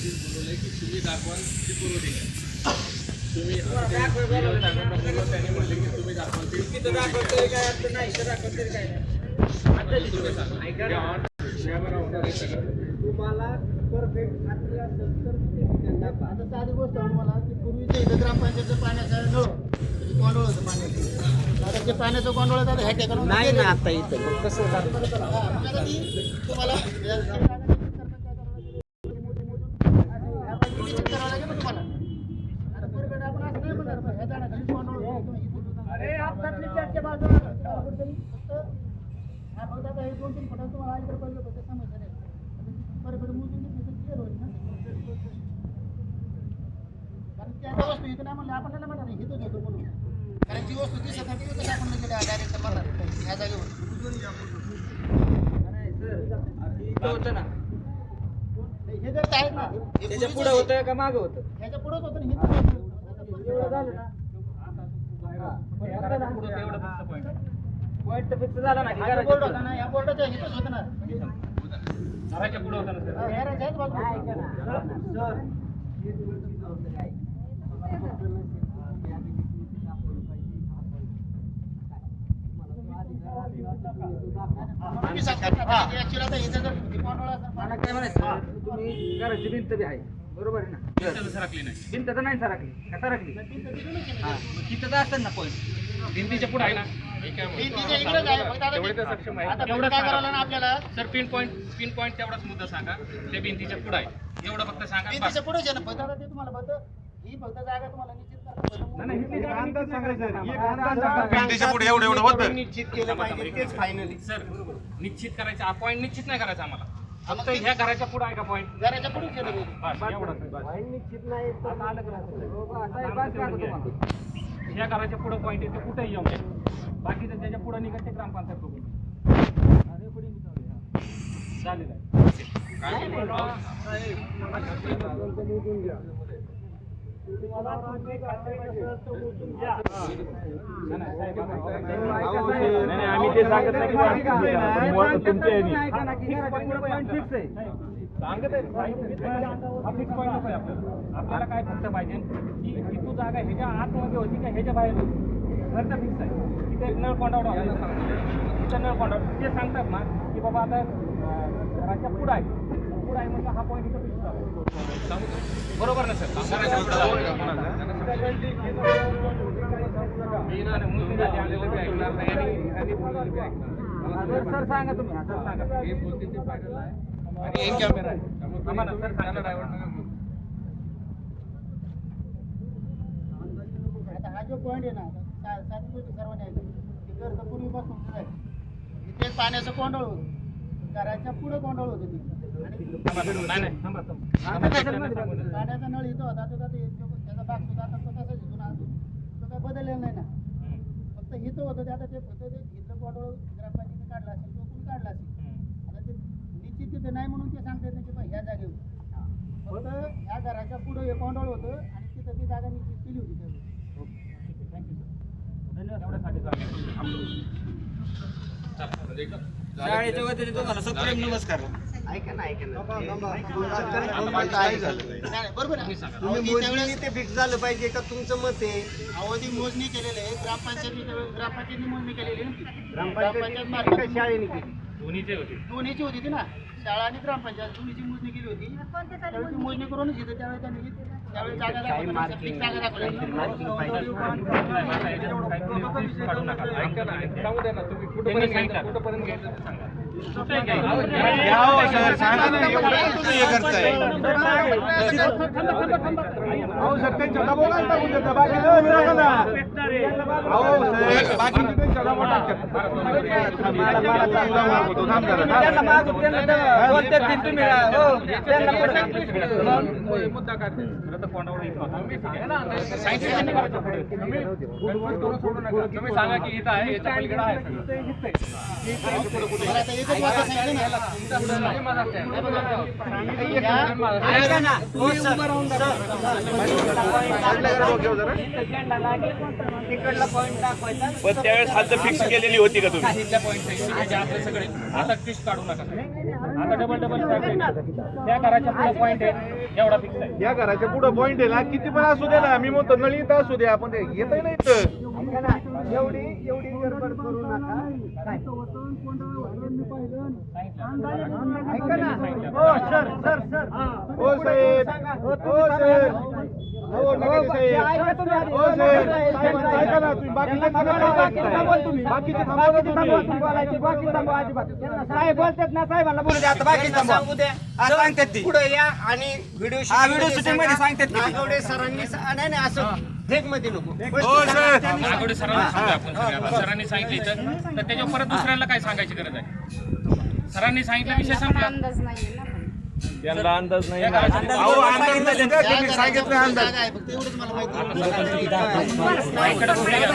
Already बोलवलं आहे की तुम्ही दाखवाल ते पूर्व तुम्ही आता ते त्यांनी म्हणले की तुम्ही दाखवाल ते तिथं दाखवतोय काय अर्थ नाही तर दाखवतोय काय नाही तुम्ही सांगा. तुम्हाला परफेक्ट खात्री असेल तर आता साधी गोष्ट मला की पूर्वीच्या इथं ग्रामपंचायतचं पाण्याचं नळ गोंधळ होतं पाण्याचं आता ते पाण्याचं गोंधळ आता ह्या ठिकाणी नाही ना आता इथं कसं तुम्हाला अरे आपल्यातली चर्चा बाजूला फक्त हा फक्त आता हे दोन तीन फुटाचं तुम्हाला अलीकडे पडलं होतं समस्या नाही बरं बरं मोजून घेतली तर clear होईल ना कारण त्या ज्या वस्तू इथं नाही म्हणलं आपण त्याला म्हणणार नाही इथं घेतो म्हणून कारण जी वस्तू दिसत नाही ती आपण लगेच डायरेक्ट म्हणणार ह्या जागेवर. हे जर काय ना हे पूर्वीचं पुढे होतं का मागं होतं? ह्याच्या पुढंच होतं ना हे झालं ना. पॉईंट तर फिक्स झाला ना या बोर्डाच्या हिथंच होतं ना. घराच्या पुढे होता हा, तुम्ही घराची भिंत बी आहे. बरोबर आहे ना? भिंत सरकली नाही. भिंत तर नाही सरकली. का सरकली? हा. मग तिथं तर ना पॉईंट भिंतीच्या पुढे आहे ना? हे काय म्हणतो? भिंतीच्या इकडेच आहे, फक्त आता तेवढे तर ते- सक्षम आहे आता तेवढंच काय सांगा. करायला ना आपल्याला? Sir pin point pin point तेवढाच मुद्दा सांगा. ते भिंतीच्या पुढे आहे. एवढं फक्त सांगा. बस. भिंतीच्या पुढेच आहे ना. फक्त आता ते तुम्हाला फक्त ही फक्त जागा तुम्हाला निश्चित नाही, नाही, ही जागा निश्चित नाही भिंतीच्या पुढे एवढं एवढं होतं. निश्चित केलं पाहिजे. तेच फायनली सर निश्चित करायचं. पॉईंट निश्चित नाही करायचा आम्हाला. फक्त ह्या घराच्या पुढे आहे का पॉईंट घराच्या पुढे केलं तुम्हाला? ह्या घराच्या पुढे पॉईंट आहे ते कुठेही येऊ नये बाकीचं त्याच्या पुढे निघायचे ग्रामपंचायत बघून. झालेलं आहे. नाही, नाही, आम्ही ते सांगत नाही की मुळात तुमच्या ह्यानी. ऐका ना, की घराच्या पुढं point fix आहे. सांगत आहे, सांगितलं आहे. हा fix point नको आहे आपल्याला आपल्याला काय फक्त पाहिजे की ही तू जागा ह्याच्या आतमध्ये होती का ह्याच्या बाहेर होती घरचा फिक्स आहे तिथे एक नळ कोंडावडा तिथं नळ कोंडावडा ते सांगतात ना की बाबा आता अं, घराच्या पुढं आहे पुढं आहे म्हणजे हा पॉईंट इथं फिक्स झाला बरोबर ना सर. हा, सांगा तुम्ही. हा, सर सांगा. हे बोलते ते फायनल आहे. आणि इन कॅमेरा आहे. त्यामुळे आम्हाला सर सांगा. ड्रायव्हर आता हा जो पॉईंट आहे ना आता सा- साधी गोष्ट सर्वांनी ऐकली. की घर तर पूर्वीपासून आहे. इथे पाण्याचं कोंडळ होतं. घराच्या पुढे कोंडळ होतं ते. नाही पाण्याचा नळ इथं होता आता त्याचा भाग सुद्धा आता तो तसाच इथून तो काय बदललेला नाही ना फक्त इथं होतं ते आता ते फक्त ते ग्रामपंचायतीने काढला असेल तो कोणी काढला असेल आता ते निश्चित तिथे नाही म्हणून ते सांगतात येत की बा ह्या जागेवर फक्त ह्या घराच्या पुढे हे कोंडळ होतं आणि तिथं ती जागा निश्चित केली होती त्यावेळी एवढ्यासाठी चालेल. चला, म्हणजे एकदम- शाळेच्या वतीने तुम्हाला सप्रेम नमस्कार ऐका ना ऐका ना. बरोबर आहे. ती फिक्स झालं पाहिजे का तुमचं मत आहे? अवधी मोजणी केलेली आहे. ग्रामपंचायतीने त्यावेळेस ग्रामपंचायतीने मोजणी केलेली आहे. ग्रामपंचायत शाळेने केली? दोन्हीचे होते. दोन्हीची होती ती ना. शाळा आणि ग्रामपंचायत दोन्हीची मोजणी केली होती. त्यावेळी मोजणी करूनच इथं त्यावेळी त्यांनी त्यावेळी जागा जागा दाखवली सांगू द्या ना, तुम्ही कुठपर्यंत कुठपर्यंत घ्यायचं सांगा. सर, सांगा ना, हे करताय? अहो सर त्यांच्या दबावाला टाकून देता बाकीचं अहो सर बाकीचे त्यांच्या दबाव टाकतात मुद्दा काढते. सांगा की इथं आहे याच्या पलीकडे आहे आता पण त्यावेळेस हात फिक्स केलेली होती का तुम्ही? सगळे आता काढू नका आता डबल डबल त्या घराच्या पुढे पॉईंट आहे एवढा फिक्स आहे या घराच्या पुढे पॉईंट आहे ना किती पण असू दे ना मी म्हणतो नळी इथं असू द्या आपण येत नाही इथं. एवढी एवढी गडबड करू नका. काय? ऐका ना हो सर सर सर. हो. साहेब. हो साहेब. हो नका साहेब. ऐका तुम्ही आधी. हो साहेब. ऐका ना तुम्ही बाकीचे बाकीचे थांबवा तुम्ही. बाकीचे थांबवा बाकीचे तुम्ही. थांबवा, तुम्ही बोलायचे. बाकीचे थांबवा अजिबात. साहेब बोलतात ना साहेबांना बोलू द्या आता. बाकीचे सांगू द्या. सांगतात ती. पुढे या आणि व्हिडिओ हा, मध्ये सांगतात. नागवडे सरांनी नाही नाही असं फेकमध्ये नको. हो नागवडे सरांना सांगू आपण सगळ्यांना. सरांनी सांगितलं इथं. तर त्याच्यावर परत दुसऱ्याला काय सांगायची गरज आहे? सरांनी सांगितलं विषय संपला. अंदाज नाहीये ना. पण. त्यांना अंदाज नाही अहो अंदाज नाही द्या, तुम्ही सांगितलं अंदाज जागा आहे, फक्त एवढंच मला माहिती आहे. बाईकडे कुठे गेला?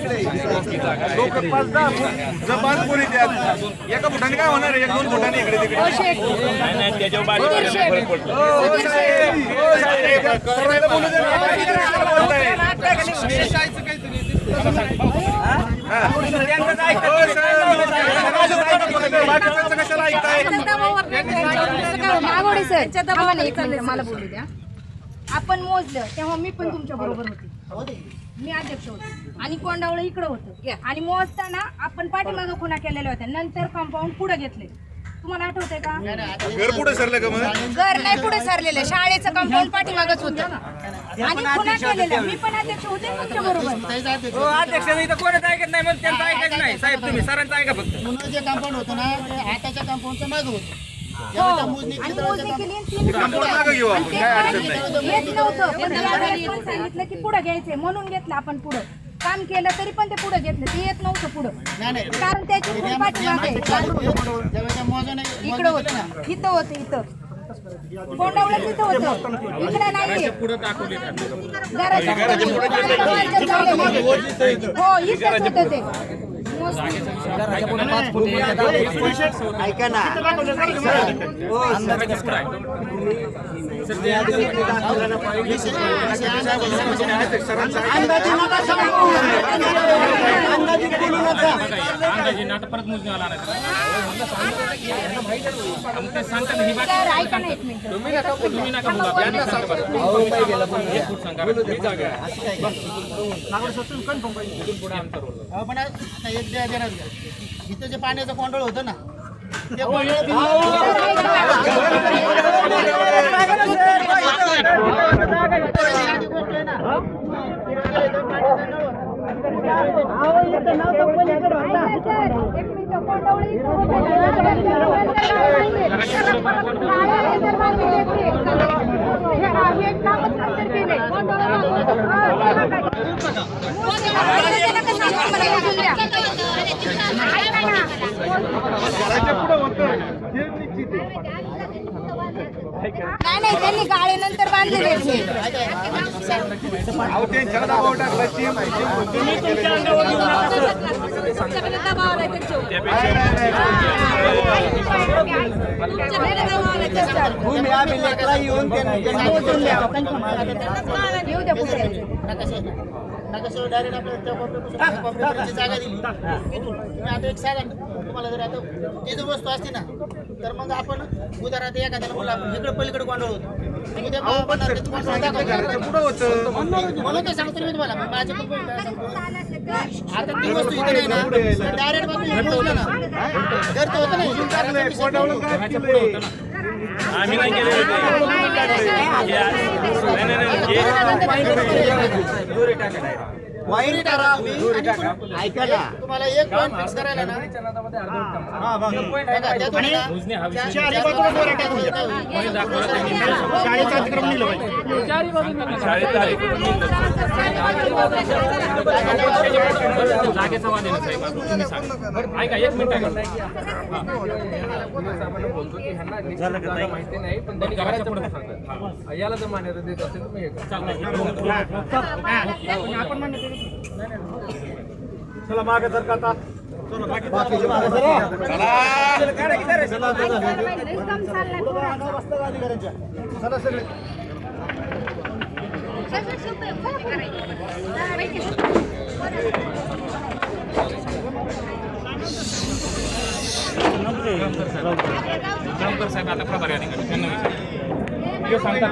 लोक पाच दहा फूट जबान कोणी द्या एका फुटाने काय होणार आहे एक दोन फुटाने इकडे तिकडे नाही, नाही, त्याच्यावर बारीक फरक पडतो. हो, साहेब, हो, साहेब, करायला बोलू द्या ना, बाकी कशाला बोलताय? हा. हो, साहेब, सर एक मिनिट मला बोलू द्या. आपण मोजलं तेव्हा मी पण तुमच्या बरोबर होते. मी अध्यक्ष होते. आणि कोंडावळ इकडं होतं. आणि मोजताना आपण पाठीमागं खुणा केलेल्या होत्या. नंतर कंपाऊंड पुढे घेतले. तुम्हाला आठवतंय का? घर पुढे सरलं का मग? घर नाही पुढे सरलेलं. शाळेचं कंपाऊंड पाठीमागच होतं. आणि केलेल्या मी पण अध्यक्ष होते तुमच्या बरोबर. हो कोणच ऐकत नाही मग त्यांचं ऐकायचं नाही. साहेब तुम्ही सरांचं ऐका फक्त. जे कंपाऊंड होतं ना ते हाताच्या कंपाऊंडचं मागं होतं. हो. जेव्हा त्या मोजणी आणि केली मोजणी केली आणि तीन कंपाऊंड मागं घेऊ आपण, काय अडचण नाही. येत नव्हतं. पण त्यावेळेस पण सांगितलं की पुढे घ्यायचंय म्हणून घेतलं आपण पुढं. काम केलं तरी पण ते पुढे घेतलं ते येत नव्हतं पुढं. नाही नाही. कारण त्याची खूप पाठीमागे मोजणी इकडं होतं. इथं होतं इथं. कोंडावळ्यात इथं होतं. इकडे नाहीये. पुढे दाखवले घराच्या पुढं. हो इथंच होतं ते. ऐका ना अंदाजे परत मोजणीवाला आणायचा ऐका ना एक तुम्ही नका बोलू द्या देणार. इथं जे पाण्याचं कोंडळ होतं ना ते कोंडळ घराच्या पुढे होतं हे निश्चित आहे नाही नाही त्यांनी गाळे नंतर बांधलेले आहेत हे. अहो त्यांच्या दबाव टाकला चिम तुमच्याकडे दबाव आलाय त्यांच्यावर. तुमच्याकडे अभिलेखला येऊन त्यांनी मोजून द्या येऊ द्या पुढे नकाशावर डायरेक्ट आपल्याला त्या कॉम्प्युटर कॉम्प्युटरची जागा दिली तुम्ही आता एक ना, तुम्हाला जर आता ती जर वस्तू असती ना तर मग आपण उद्या रात्री एखाद्याला बोला आपण इकडे पलीकडे होतो उद्या ते सांगतो मी तुम्हाला माझ्या. आता ती वस्तू इथे नाही ना डायरेक्ट मोजलं ना घर तर होतं नाही टाकलंय कोंडावलं आम्ही नाही नाही, नाही, हे- वायरी करा. ऐका ना तुम्हाला एक पॉईंट फिक्स करायला ना. हा? शाळेचं अतिक्रमण नेलं पाहिजे. एक मिनिट? माहिती नाही पण याला जर मान्यता देत असेल हे करा. चला मागे सर का आता सांगतात